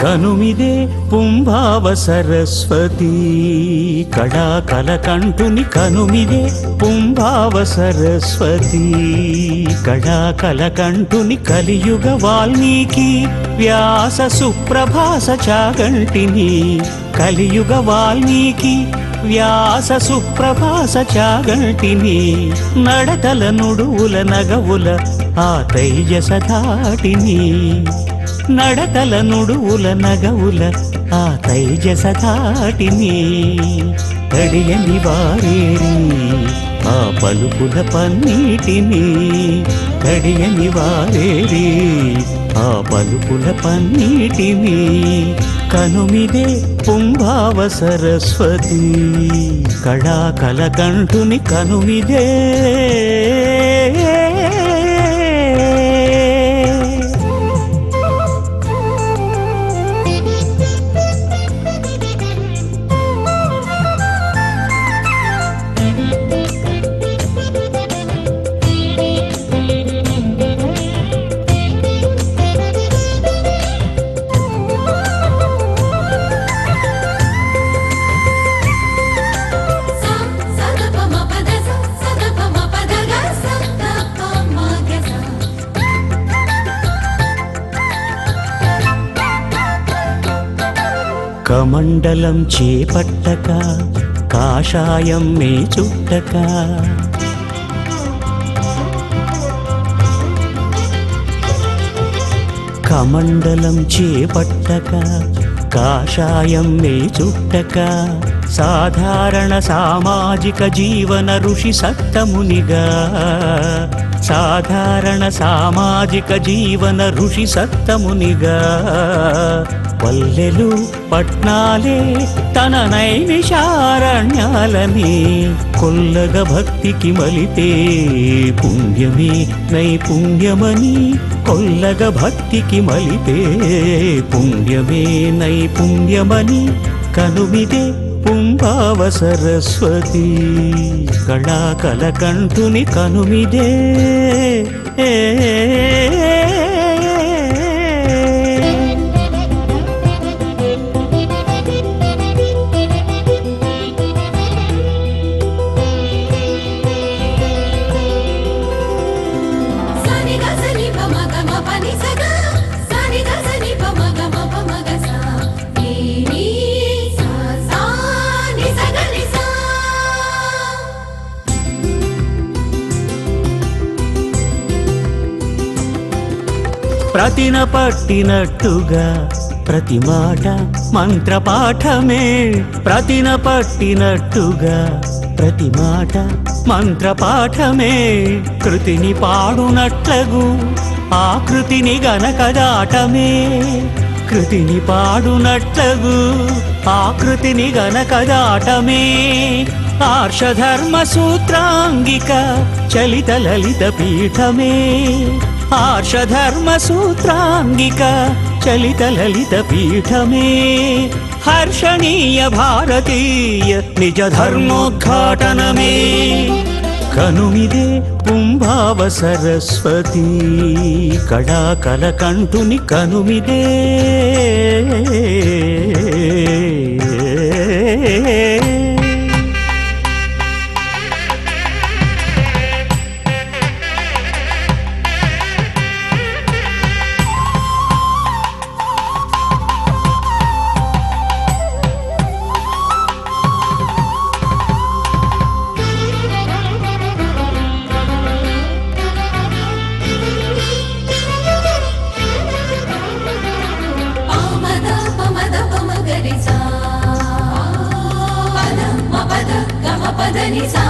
కనుమిదే పుంభావ సరస్వతి కళా కనుమిదే పుంభావ సరస్వతి కళా కలియుగ వాల్మీకి వ్యాస సుప్రభాస చాగంటిని కలియుగ వాల్మీకి వ్యాస సుప్రభాస చాగంటిని నడతల నుడువుల నగవుల ఆ తైజస ధాటిని నడతల నుడువుల నగవుల ఆ తైజస ధాటిని తడియని వారేరి ఆ పలుకుల పన్నీటిని తడియని వారేరి ఆ పలుకుల పన్నీటిని కనుమిదే పుంభావ సరస్వతి కళాకల కంఠుని కనుమిదే కమండలం చేపట్టక కాషాయం మే చుట్టక కమండలం చేపట్టక కాషాయం మే చుట్టక సాధారణ సామాజిక జీవన ఋషి సత్తమునిగా సాధారణ సామాజిక జీవన ఋషి సత్తమునిగా పల్లెలు పట్నాలే తన నైమిషారణ్యాలని. కొల్లగ భక్తికి మలితే పుణ్యమే నైపుణ్యమని కొల్లగ భక్తికి మలితే పుణ్యమే నైపుణ్యమని కనుమిదే పుంభావ సరస్వతి కళా కంఠుని కనుమిదే. ఏ ప్రతిన పట్టినట్టుగా ప్రతి మాట మంత్రపాఠమే. ప్రతిన పట్టినట్టుగా ప్రతి మాట మంత్రపాఠమే. కృతిని పాడునట్లగు ఆకృతిని గనక దాటమే కృతిని పాడునట్లగు ఆకృతిని గనక దాటమే ఆర్షధర్మ సూత్రాంగిక చలిత లలిత పీఠమే. ఆర్షధర్మ సూత్రాంగిక చలిత లలిత పీఠమే. హర్షణీయ భారతీయ నిజ ధర్మోద్ఘాటనమే కనుమిదే పుంభావ సరస్వతి కడా కంటుని కనుమిదే. గమ పద ని సా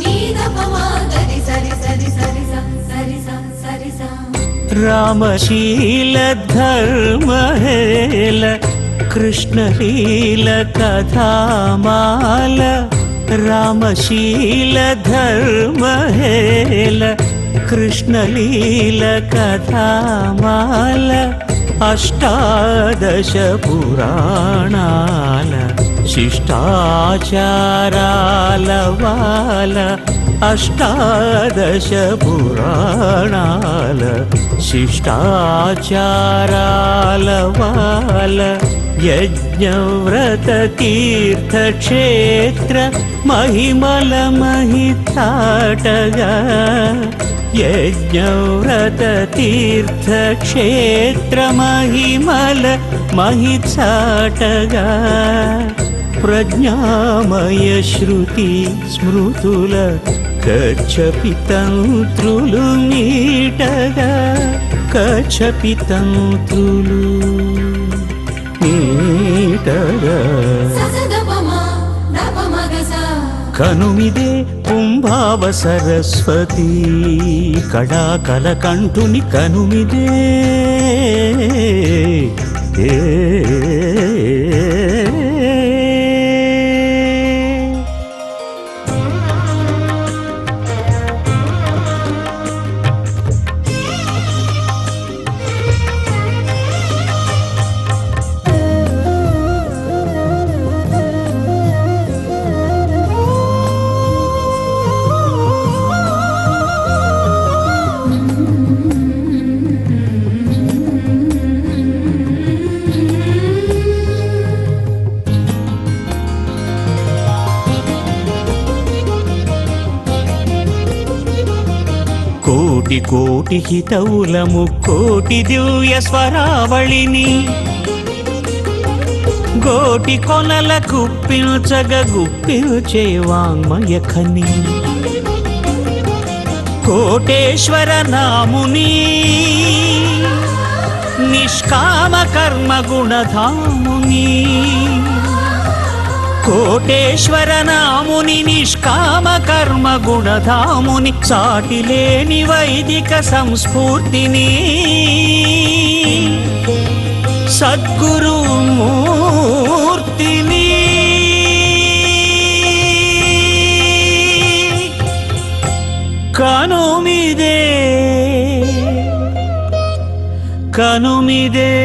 నీద రామశీల ధర్మహేల కృష్ణలీల కథామాల రామశీల ధర్మహేల కృష్ణలీల కథామాల అష్టాదశ పురాణాల శిష్టాచారాల వాల అష్టాదశ పురాణాల శిష్టాచారాల వాల యజ్ఞవ్రత తీర్థక్షేత్ర మహిమల మహితాటగా యజ్ఞవ్రత తీర్థక్షేత్ర మహిమల మహితాటగా ప్రజ్ఞామయ శృతి స్మృతుల కచ్చపి తంత్రులు మీటగా కచ్చపి తంత్రులు మీటగా కనుమిదే కుంభావ సరస్వతి కడా కలకంఠుని కనుమిదే. ఏ కోటి కోటి హితవులము కోటి దివ్య స్వరావళిని. గోటి కొనల గుప్పించగ గుప్పించే వాంగ్మయ ఖని కోటేశ్వర నాముని నిష్కామ కర్మ గుణధాముని. కోటేశ్వర నాముని నిష్కామ కర్మ గుణధాముని సాటిలేని వైదిక సంస్ఫూర్తిని. సద్గురు మూర్తిని. కనుమిదే కనుమిదే.